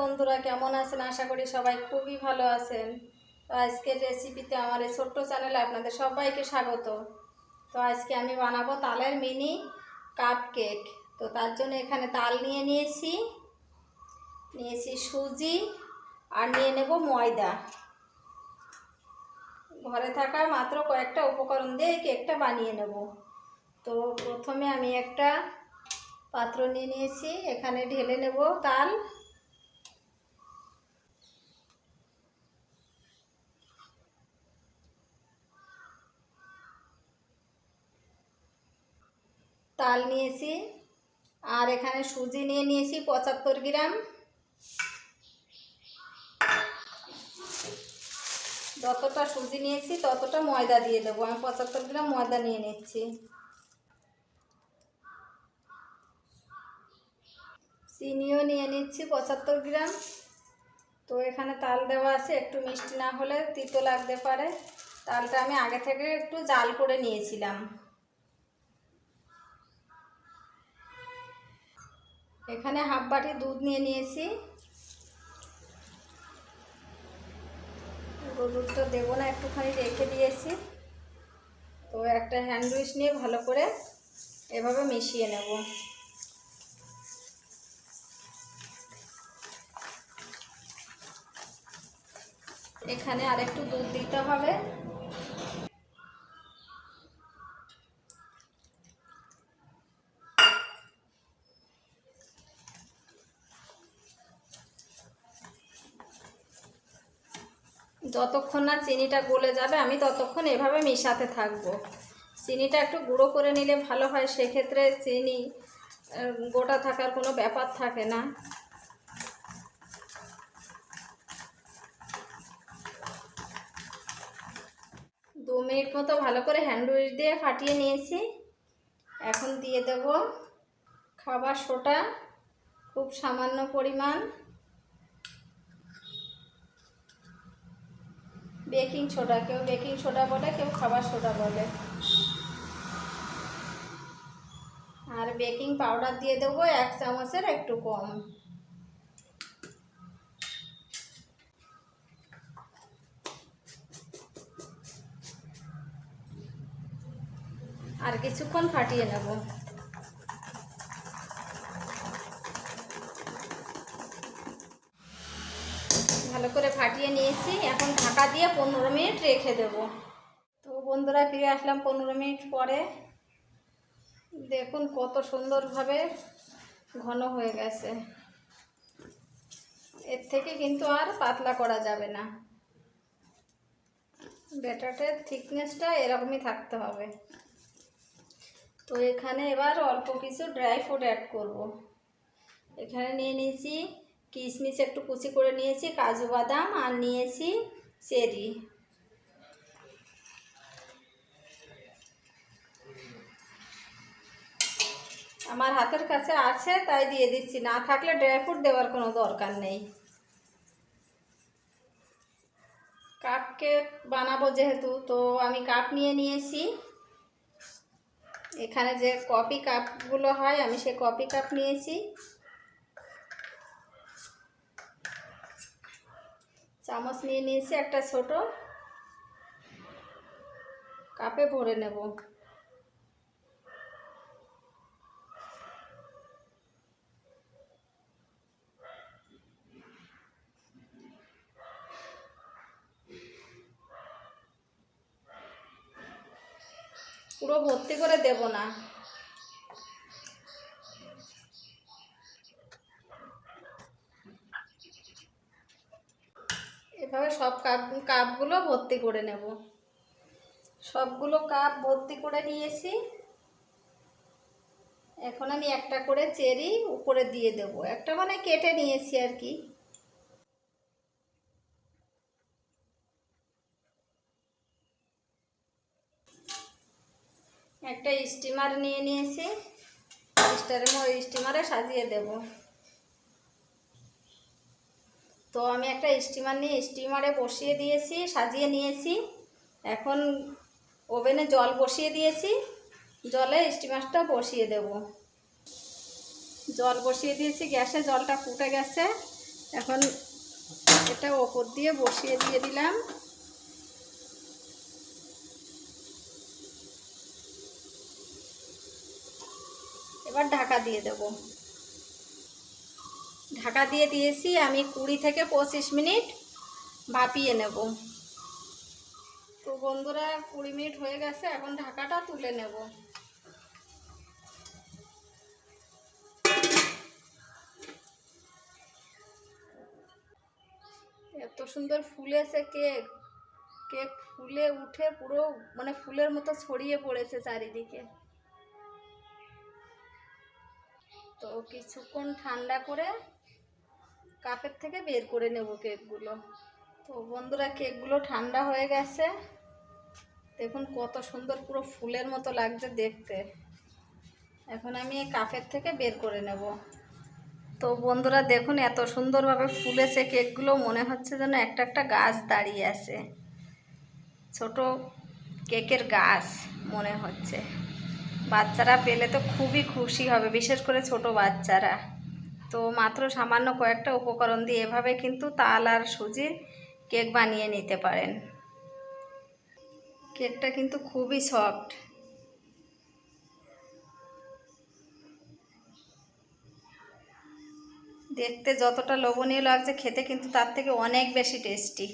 বন্ধুরা, কেমন আছেন? আশা করি সবাই খুবই ভালো আছেন। তো আজকের রেসিপিতে আমার এই ছোট্ট চ্যানেলে আপনাদের সবাইকে স্বাগত। তো আজকে আমি বানাবো তালের মিনি কাপ কেক তো তার জন্য এখানে তাল নিয়ে নিয়েছি নিয়েছি সুজি আর নিয়ে নেব ময়দা। ঘরে থাকা মাত্র কয়েকটা উপকরণ দিয়ে এই কেকটা বানিয়ে নেব। তো প্রথমে আমি একটা পাত্র নিয়ে নিয়েছি, এখানে ঢেলে নেব তাল। তাল নিয়েছি। আর এখানে সুজি নিয়ে নিয়েছি, পঁচাত্তর গ্রাম। যতটা সুজি নিয়েছি, ততটা ময়দা দিয়ে দেবো। আমি পঁচাত্তর গ্রাম ময়দা নিয়ে নিচ্ছি। চিনিও নিয়ে নিচ্ছি, পঁচাত্তর গ্রাম। তো এখানে তাল দেওয়া আছে, একটু মিষ্টি না হলে তিতো লাগতে পারে। তালটা আমি আগে থেকে একটু জাল করে নিয়েছিলাম। এখানে হাফ বাটি দুধ নিয়ে নিয়েছি। দুধটা দেবো না, একটুখানি রেখে দিয়েছি। তো একটা হ্যান্ড উইচ নিয়ে ভালো করে এভাবে মিশিয়ে নেব। এখানে আরেকটু দুধ দিতে হবে। যতক্ষণ না চিনিটা গলে যাবে, আমি ততক্ষণ এভাবে মিশাতে থাকব। চিনিটা একটু গুঁড়ো করে নিলে ভালো হয়, সেক্ষেত্রে চিনি গোটা থাকার কোনো ব্যাপার থাকে না। দু মিনিট মতো ভালো করে হ্যান্ডউইচ দিয়ে ফাটিয়ে নিয়েছি। এখন দিয়ে দেব খাবার সোটা, খুব সামান্য পরিমাণ। বেকিং সোডা, কেউ বেকিং সোডা বলে, কেউ খাবার সোডা বলে। আর বেকিং পাউডার দিয়ে দেবো এক চামচের একটু কম। আর কিছুক্ষণ ফাটিয়ে নেব। ফাটিয়ে নিয়েছি। এখন ঢাকা দিয়ে পনেরো মিনিট রেখে দেব। তো বন্ধুরা, ফিরে আসলাম পনেরো মিনিট পরে। দেখুন কত সুন্দরভাবে ঘন হয়ে গেছে। এর থেকে কিন্তু আর পাতলা করা যাবে না। ব্যাটারটার থিকনেসটা এরকমই থাকতে হবে। তো এখানে এবার অল্প কিছু ড্রাই ফ্রুট অ্যাড করব। এখানে নিয়ে নিয়েছি কিশমিশ একটু কুচি করে নিয়েছি, কাজু বাদাম আর নিয়েছি চেরি। আমার হাতের কাছে আছে, তাই দিয়ে দিচ্ছি। না থাকলে ড্রাই ফ্রুট দেওয়ার কোনো দরকার নেই। কাপ কেক বানাবো যেহেতু, তো আমি কাপ নিয়ে নিয়েছি। এখানে যে কপি কাপগুলো হয়, আমি সে কপি কাপ নিয়েছি। চামচ নিয়ে নিয়েছি একটা ছোট। কাপে ভরে নেব। পুরো ভর্তি করে দেব না এভাবে সব কাপ, কাপগুলো ভর্তি করে নেব। সবগুলো কাপ ভর্তি করে নিয়েছি। এখন আমি একটা করে চেরি উপরে দিয়ে দেব। একটা মানে কেটে নিয়েছি আর কি। একটা স্টিমার নিয়ে নিয়েছি। স্টারের স্টিমারে সাজিয়ে দেব। তো আমি একটা স্টিমার নিয়ে স্টিমারে বসিয়ে দিয়েছি, সাজিয়ে নিয়েছি। এখন ওভেনে জল বসিয়ে দিয়েছি। জলে স্টিমারটা বসিয়ে দেব। জল বসিয়ে দিয়েছি, গ্যাসে জলটা ফুটে গেছে। এখন এটা ওপর দিয়ে বসিয়ে দিয়ে দিলাম। এবার ঢাকা দিয়ে দেব। ঢাকা দিয়ে দিয়েছি, আমি কুড়ি থেকে পঁচিশ মিনিট ভাপিয়ে নেব। তো বন্ধুরা, কুড়ি মিনিট হয়ে গেছে, এখন ঢাকাটা তুলে নেব। এত সুন্দর ফুলেছে কেক। কেক ফুলে উঠে পুরো মানে ফুলের মতো ছড়িয়ে পড়েছে চারিদিকে। তো কিছুক্ষণ ঠান্ডা করে কাপের থেকে বের করে নেব কেকগুলো। তো বন্ধুরা, কেকগুলো ঠান্ডা হয়ে গেছে। দেখুন কত সুন্দর পুরো ফুলের মতো লাগছে দেখতে। এখন আমি এই কাপের থেকে বের করে নেব। তো বন্ধুরা, দেখুন এত সুন্দরভাবে ফুলেছে কেকগুলো। মনে হচ্ছে যেন একটা একটা গাছ দাঁড়িয়ে আছে। ছোট কেকের গাছ মনে হচ্ছে। বাচ্চারা পেলে তো খুবই খুশি হবে, বিশেষ করে ছোট বাচ্চারা। তো মাত্র সামান্য কয়েকটা উপকরণ দিয়ে এভাবে কিন্তু তাল আর সুজির কেক বানিয়ে নিতে পারেন। কেকটা কিন্তু খুবই সফট। দেখতে যতটা লোভনীয় লাগছে, খেতে কিন্তু তার থেকে অনেক বেশি টেস্টি।